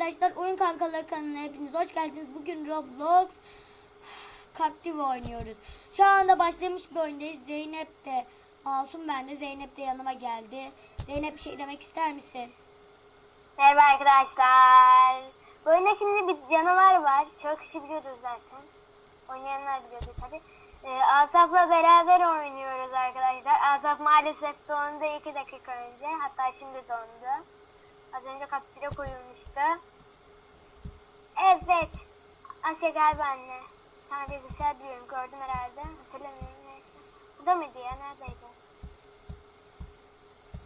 arkadaşlar oyun kankaları kanalına hepiniz hoş geldiniz. Bugün Roblox Captive oynuyoruz. Şu anda başlamış bir oyundayız. Zeynep de Masum ben de Zeynep de yanıma geldi. Zeynep bir şey demek ister misin? Merhaba arkadaşlar. Bu oyunda şimdi bir canavar var. Çok kişi biliyordur zaten. Oynayanlar biliyordur tabi. Ee, Asaf'la beraber oynuyoruz arkadaşlar. Asaf maalesef dondu 2 dakika önce. Hatta şimdi dondu. Az önce kapsüle koyulmuştu. Evet. Asya galiba anne. Sana bilgisayar biliyorum. Gördüm herhalde. Hatırlamıyorum neyse. Bu da mıydı ya? Neredeydi?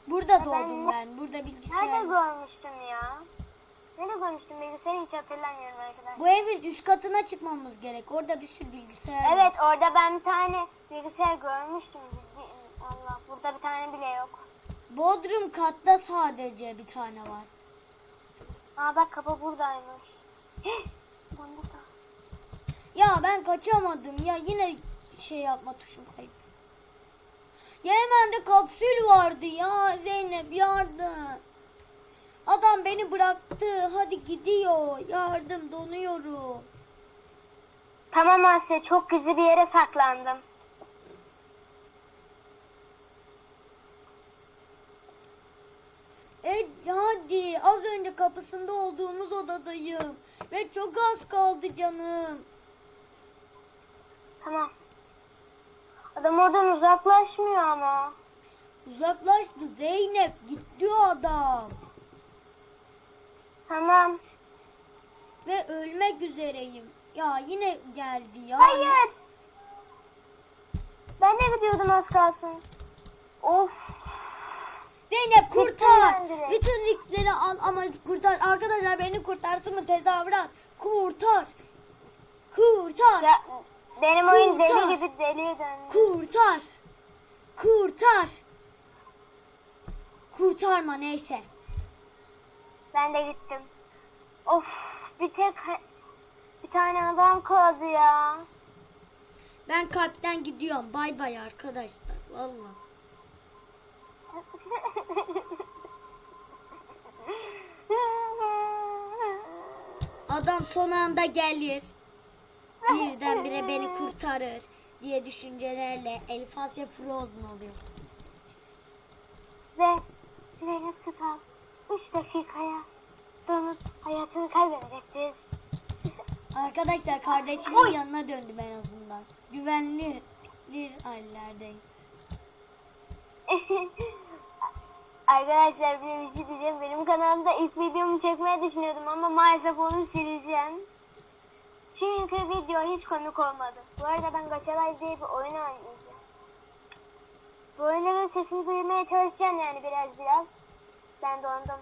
Burada Ya ben doğdum ne- ben. Burada Nerede bilgisayar. görmüştüm ya? Nerede görmüştüm bilgisayarı hiç hatırlamıyorum arkadaşlar. Bu evin üst katına çıkmamız gerek. Orada bir sürü bilgisayar var. Evet orada ben bir tane bilgisayar görmüştüm. Allah burada bir tane bile yok. Bodrum katta sadece bir tane var. Aa bak kapı buradaymış. Dondu da. Ya ben kaçamadım ya yine şey yapma tuşum kayıp. Ya hemen de kapsül vardı ya Zeynep yardım. Adam beni bıraktı hadi gidiyor yardım donuyorum. Tamam Asya çok gizli bir yere saklandım. E hadi az önce kapısında olduğumuz odadayım. Ve çok az kaldı canım. Tamam. Adam oradan uzaklaşmıyor ama. Uzaklaştı Zeynep gitti o adam. Tamam. Ve ölmek üzereyim. Ya yine geldi ya. Hayır. Ben de gidiyordum az kalsın. Of. Zeynep kurtar. Bütün riskleri al ama kurtar. Arkadaşlar beni kurtarsın mı tezahürat? Kurtar. Kurtar. Ya benim oyun Kurtar. deli gibi deliye döndü. Kurtar. Kurtar. Kurtarma neyse. Ben de gittim. Of bir tek bir tane adam kaldı ya. Ben kalpten gidiyorum. Bay bay arkadaşlar. Valla. Adam son anda gelir. Birdenbire beni kurtarır diye düşüncelerle Elif Asya Frozen oluyor. Ve Zeynep Tutal 3 dakikaya donup hayatını kaybedecektir. Arkadaşlar kardeşimin Oy. yanına döndüm en azından. Güvenli hallerdeyim. Arkadaşlar bir şey diyeceğim. Benim kanalımda ilk videomu çekmeyi düşünüyordum ama maalesef onu sileceğim. Çünkü video hiç komik olmadı. Bu arada ben Gaçalay diye bir oyun oynayacağım. Bu oyunda da sesimi duyurmaya çalışacağım yani biraz biraz. Ben dondum.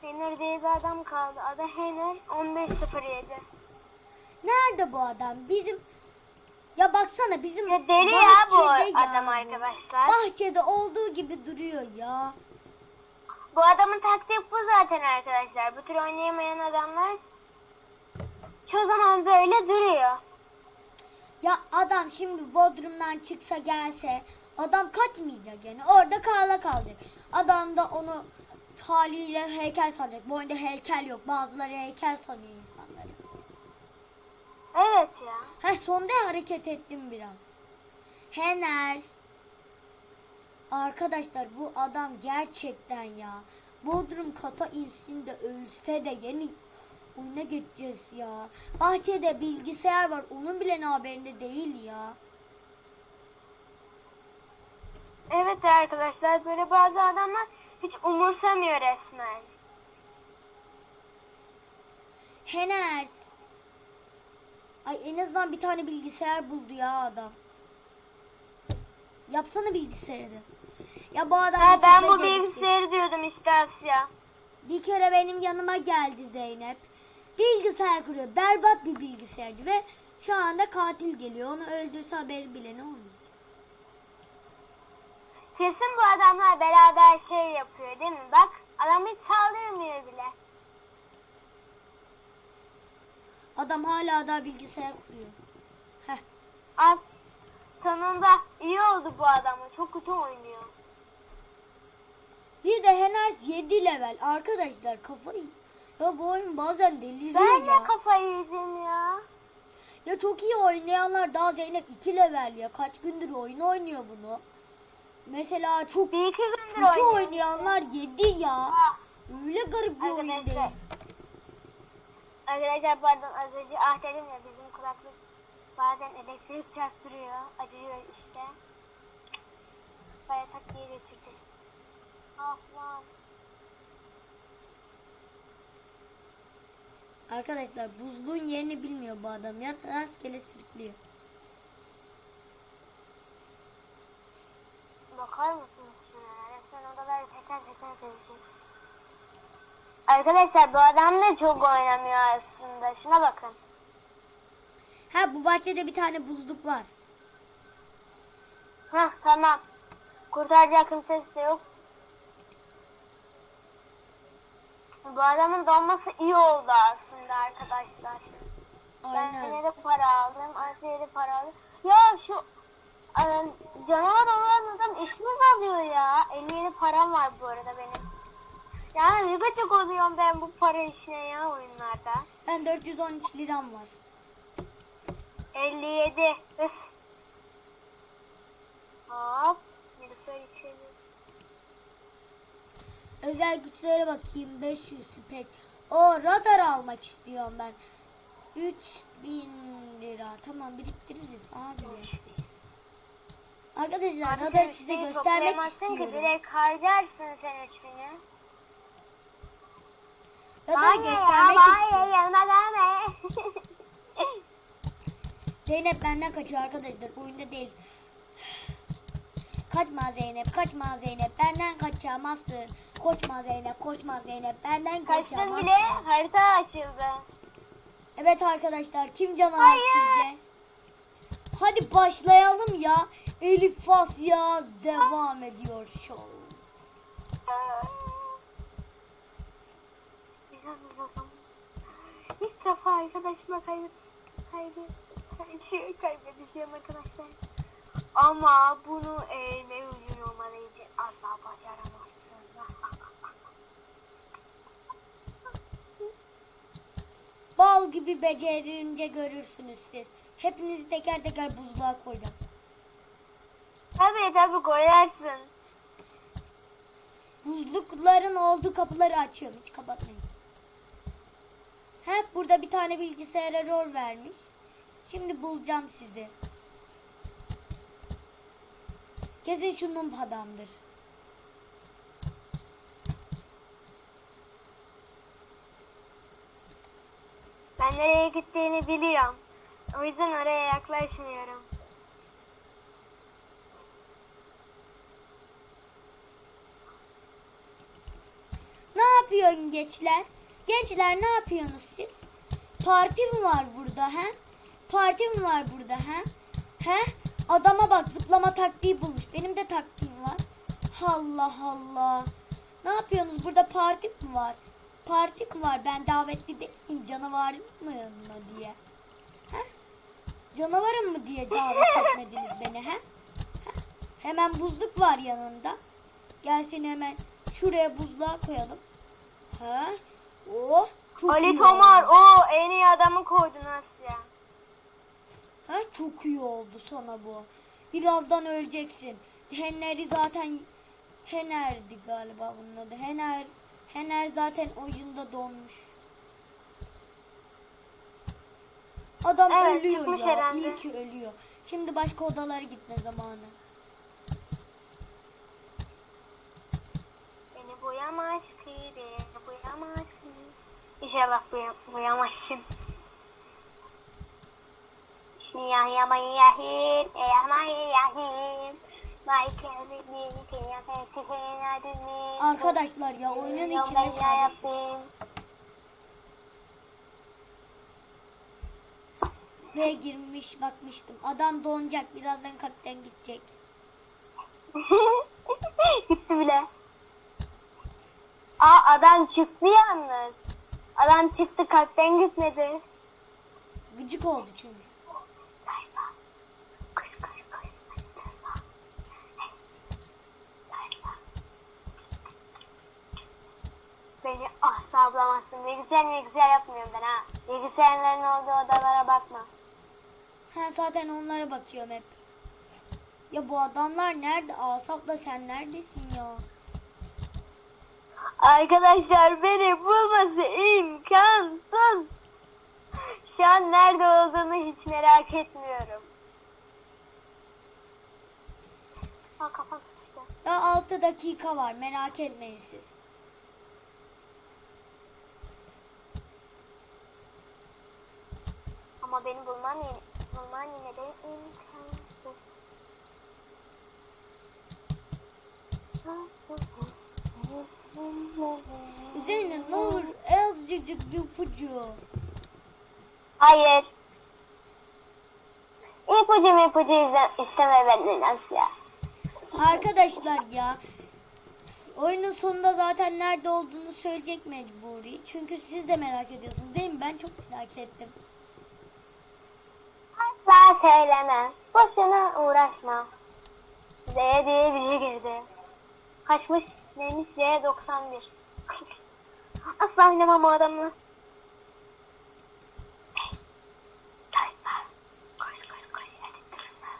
Henry diye bir adam kaldı. Adı Henry 1507. Nerede bu adam? Bizim ya baksana bizim Ya deli ya bu bahçede adam bu. arkadaşlar. Bahçede olduğu gibi duruyor ya. Bu adamın taktiği bu zaten arkadaşlar. Bu tür oynayamayan adamlar çoğu zaman böyle duruyor. Ya adam şimdi Bodrum'dan çıksa gelse adam kaçmayacak yani orada kala kalacak. Adam da onu haliyle heykel sanacak. Bu oyunda heykel yok. Bazıları heykel sanıyor. Evet ya. Ha sonda hareket ettim biraz. Heners. Arkadaşlar bu adam gerçekten ya. Bodrum kata insin de ölse de yeni oyuna geçeceğiz ya. Bahçede bilgisayar var. Onun bile ne haberinde değil ya. Evet arkadaşlar böyle bazı adamlar hiç umursamıyor resmen. Heners. Ay en azından bir tane bilgisayar buldu ya adam. Yapsana bilgisayarı. Ya bu adam Ha, ben bu bilgisayarı diyordum işte Asya. Bir kere benim yanıma geldi Zeynep. Bilgisayar kuruyor. Berbat bir bilgisayarcı ve şu anda katil geliyor. Onu öldürse haberi bile ne olmayacak. Kesin bu adamlar beraber şey yapıyor değil mi? Bak adam hiç saldırmıyor bile. Adam hala daha bilgisayar kuruyor. Heh. Al. Sonunda iyi oldu bu adamı. Çok kötü oynuyor. Bir de Heners 7 level. Arkadaşlar kafayı Ya bu oyun bazen deliriyor Ben de ya. kafayı yiyeceğim ya. Ya çok iyi oynayanlar daha Zeynep 2 level ya. Kaç gündür oyun oynuyor bunu. Mesela çok Bir iki gündür kötü oynayanlar 7 ya. Ah, Öyle garip bir oyun değil. Arkadaşlar pardon az önce ah dedim ya bizim kulaklık bazen elektrik çarptırıyor. Acıyor işte. Kafaya tak diye geçirdim. Ah lan. Arkadaşlar buzluğun yerini bilmiyor bu adam. Ya rastgele sürüklüyor. Bakar mısınız şuna? Resmen odalar teker teker karışık. Arkadaşlar bu adam da çok oynamıyor aslında. Şuna bakın. Ha bu bahçede bir tane buzluk var. Hah tamam. Kurtaracak kimsesi yok. Bu adamın donması iyi oldu aslında arkadaşlar. Ben Aynen. yine de para aldım. De para aldım. Ya şu canavar olan adam ismini alıyor ya. 57 param var bu arada benim. Ya ne gıcık oluyorum ben bu para işine ya oyunlarda. Ben 413 liram var. 57. Üf. Hop. Nilüfer. Özel güçlere bakayım. 500 spek. O radar almak istiyorum ben. 3000 lira. Tamam biriktiririz abi. Arkadaşlar radar size göstermek istiyorum. direkt harcarsın sen 3000'i. Bana ya, göstermek bana istiyorum. yanıma gelme. Zeynep benden kaçıyor arkadaşlar. Oyunda değil. Kaçma Zeynep, kaçma Zeynep. Benden kaçamazsın. Koşma Zeynep, koşma Zeynep. Benden Kaçtın kaçamazsın. bile harita açıldı. Evet arkadaşlar kim canavar Hayır. sizce? Hadi başlayalım ya. Elif Fasya devam ediyor show. İlk defa arkadaşıma kaybet kaybet kaybedeceğim, kaybedeceğim arkadaşlar. Ama bunu eğme olmadığı için asla başaramazsın. Bal gibi becerince görürsünüz siz. Hepinizi teker teker buzluğa koyacağım. tabii tabii koyarsın. Buzlukların olduğu kapıları açıyorum. Hiç kapatmayın. Hep burada bir tane bilgisayar error vermiş. Şimdi bulacağım sizi. Kesin şunun adamdır. Ben nereye gittiğini biliyorum. O yüzden oraya yaklaşmıyorum. Ne yapıyorsun gençler? Gençler ne yapıyorsunuz siz? Parti mi var burada he? Parti mi var burada he? He? Adama bak zıplama taktiği bulmuş. Benim de taktiğim var. Allah Allah. Ne yapıyorsunuz? Burada parti mi var? Parti mi var? Ben davetli değilim. Canavar mı mı diye. He? Canavarım mı diye davet etmediniz beni he? He? Hemen buzluk var yanında. Gel seni hemen şuraya buzluğa koyalım. Ha? Oh, çok Ali iyi Tomar oldu. o en iyi adamı koydun Asya. Ha, çok iyi oldu sana bu. Birazdan öleceksin. Henry zaten Hener'di galiba bunun adı. Hener Hener zaten oyunda donmuş. Adam Evet, ölüyor ya. herhalde. İyi ki ölüyor. Şimdi başka odalara gitme zamanı. Beni boyamaz ki, beni boyamaz ki. İnşallah boya, boyamazsın. Bismillahirrahmanirrahim. Bismillahirrahmanirrahim. Arkadaşlar ya oyunun içinde şarkı. Buraya girmiş bakmıştım. Adam donacak. Birazdan kalpten gidecek. Gitti bile. Aa adam çıktı yalnız. Adam çıktı kalpten gitmedi. Gıcık oldu çünkü. Beni bulamazsın. Bilgisayar bilgisayar yapmıyorum ben ha. Bilgisayarların olduğu odalara bakma. Ha zaten onlara bakıyorum hep. Ya bu adamlar nerede? Asaf'la sen neredesin ya? Arkadaşlar beni bulması imkansız. Şu an nerede olduğunu hiç merak etmiyorum. Aa kafam sıkıştı. Daha 6 dakika var merak etmeyin siz. Ama beni bulman yine, bulman yine de imkansız. Zeynep ne olur azıcık bir ipucu. Hayır. İpucu ipucu isteme benden Asya. Arkadaşlar ya oyunun sonunda zaten nerede olduğunu söyleyecek mecburi. Çünkü siz de merak ediyorsunuz değil mi? Ben çok merak ettim. Asla söyleme. Boşuna uğraşma. Z diye biri girdi. Kaçmış? Neymiş? Z 91. Asla oynamam o adamla. Hey, Tayfa. Koş koş koş hadi durma.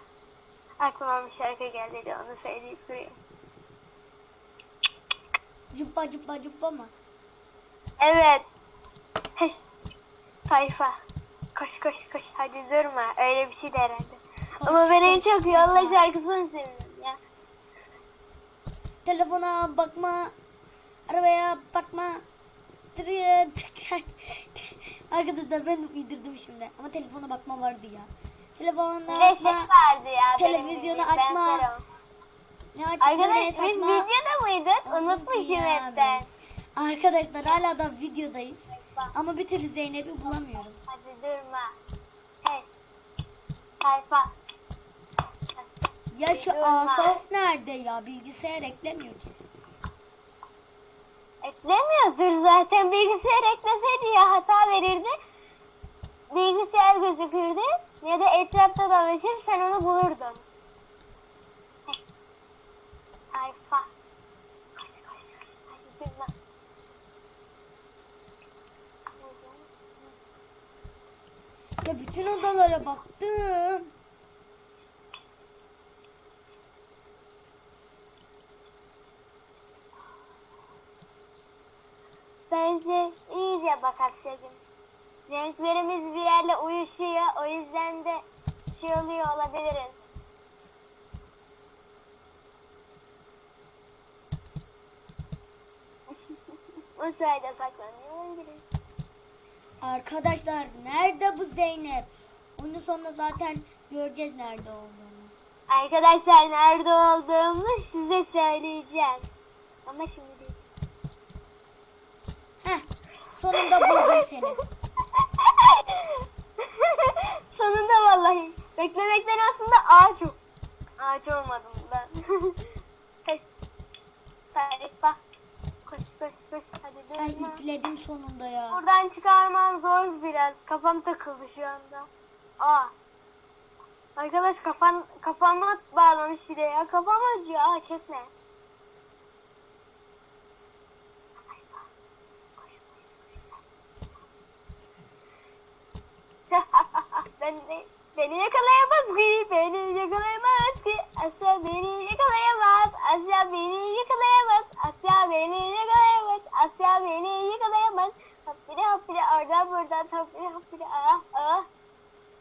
Aklıma bir şarkı geldi de onu söyleyip durayım. Cuppa cuppa cuppa mı? Evet. Hey, Tayfa. Koş koş koş hadi durma. Öyle bir şey de herhalde. Koş, Ama ben en koş, çok yolla şarkısını seviyorum. Telefona bakma. Arabaya bakma. Arkadaşlar ben uydurdum şimdi. Ama telefona bakma vardı ya. Telefona Bir de şey bakma. vardı ya. televizyonu açma. Ne açık ne Arkadaş biz videoda mıydık? Unutmuşum hepten. Arkadaşlar hala da videodayız. Ama bir türlü Zeynep'i bulamıyorum. Hadi durma. Hey. Tayfa. Ya şu. Asaf nerede ya? Bilgisayar eklemiyor kesin. Eklemiyordur zaten. Bilgisayar ekleseydi ya hata verirdi. Bilgisayar gözükürdü. Ya da etrafta dolaşır sen onu bulurdun. Hey. Tayfa. Koş koş koş. Hadi. Ya bütün odalara baktım. Bence iyice bak Asya'cığım. Renklerimiz bir yerle uyuşuyor. O yüzden de şey oluyor olabiliriz. o sayede saklanıyor olabiliriz. Arkadaşlar nerede bu Zeynep? Onun sonunda zaten göreceğiz nerede olduğunu. Arkadaşlar nerede olduğumu size söyleyeceğim. Ama şimdi değil. Heh sonunda buldum seni. Sonunda vallahi. Beklemekten aslında ağaç. Ağaç olmadım ben. Hey. Tayfa. Koş koş koş. Hadi Ay durma. ipledim sonunda ya. Buradan çıkarman zor biraz. Kafam takıldı şu anda. Aa. Arkadaş kafan kafama bağlamış bir de ya. Kafam acıyor. Aa çekme. Beni yakalayamaz ki, beni yakalayamaz ki, Asya beni yakalayamaz, Asya beni yakalayamaz, Asya beni yakalayamaz, Asya beni yakalayamaz. Hoppide hoppide oradan buradan hoppide hoppide ah ah.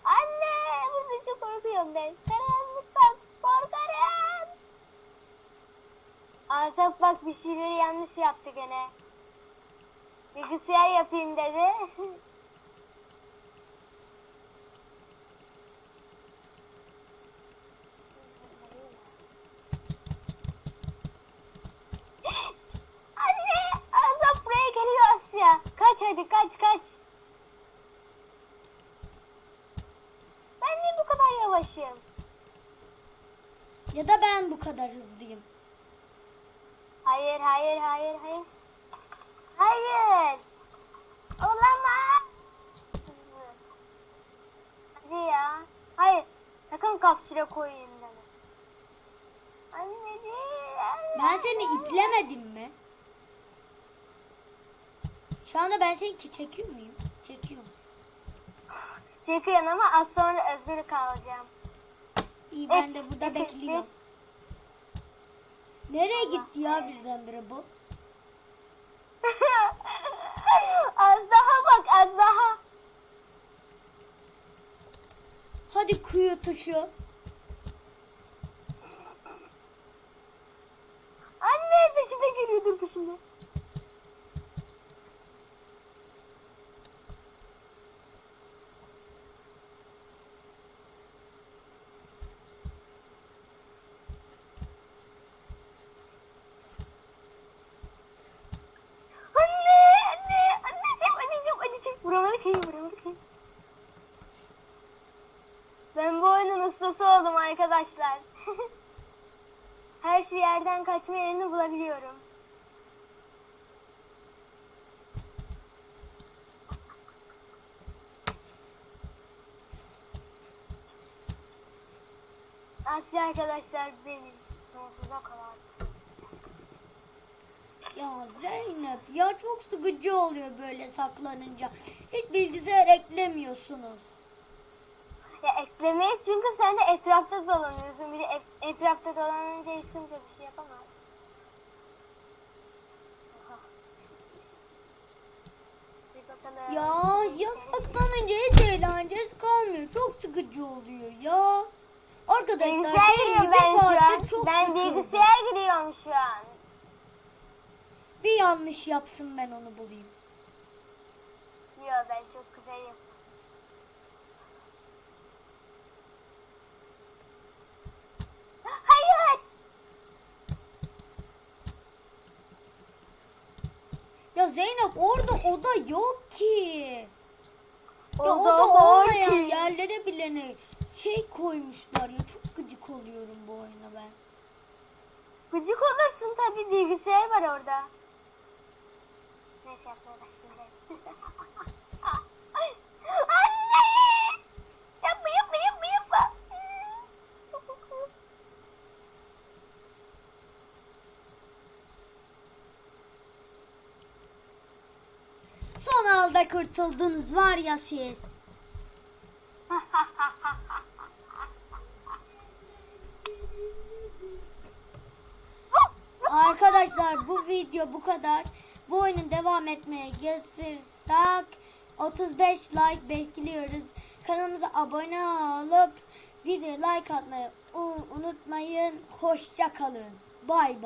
Anne burada çok korkuyorum ben. Karanlıktan korkarım. Asaf bak bir şeyleri yanlış yaptı gene. Bilgisayar yapayım dedi. Anne! Asaf buraya geliyor Asya. Kaç hadi kaç kaç. Ben niye bu kadar yavaşım? Ya da ben bu kadar hızlıyım. Hayır hayır hayır hayır. Hayır. Olamaz. Hadi ya. Hayır. Sakın kapsüle koyayım. Anneciğim. Ben seni iplemedim mi? Şu anda ben seni ki- çekiyor muyum? Çekiyorum. Çıkıyorsun ama az sonra özür kalacağım. İyi ben de burada bekliyorum. Nereye gitti ya birdenbire bu? az daha bak az daha. Hadi kuyu tuşu. Anne peşinde geliyor dur peşinde. Anne, anne, anneciğim, anneciğim, anneciğim. Buraları kayın, buraları kayın. Ben bu oyunun ustası oldum arkadaşlar. Her şey yerden kaçma yerini bulabiliyorum. Asya arkadaşlar benim sonsuza kadar. Ya Zeynep ya çok sıkıcı oluyor böyle saklanınca. Hiç bilgisayar eklemiyorsunuz. Ya eklemeyiz çünkü sen de etrafta dolanıyorsun. Bir de et- etrafta dolanınca hiç kimse bir şey yapamaz. Ya ya saklanınca hiç eğlencesi kalmıyor. Çok sıkıcı oluyor ya. Arkadaşlar Bilgisayar ben şu an. çok Ben sıkıldım. bilgisayar giriyorum şu an. Bir yanlış yapsın ben onu bulayım. Yo ben çok güzel yapıyorum. Hayır. Ya Zeynep orada oda yok ki. Ya Oda oda var olmayan yerlere bile ne şey koymuşlar ya. Çok gıcık oluyorum bu oyuna ben. Gıcık olursun tabii bilgisayar var orada. Neyse yapmaya başlayayım. Anne! Yapma yapma yapma yapma. Son anda kurtuldunuz var ya siz. Arkadaşlar bu video bu kadar. Bu oyunun devam etmeye getirsek 35 like bekliyoruz. Kanalımıza abone olup video like atmayı unutmayın. Hoşça kalın. Bay bay.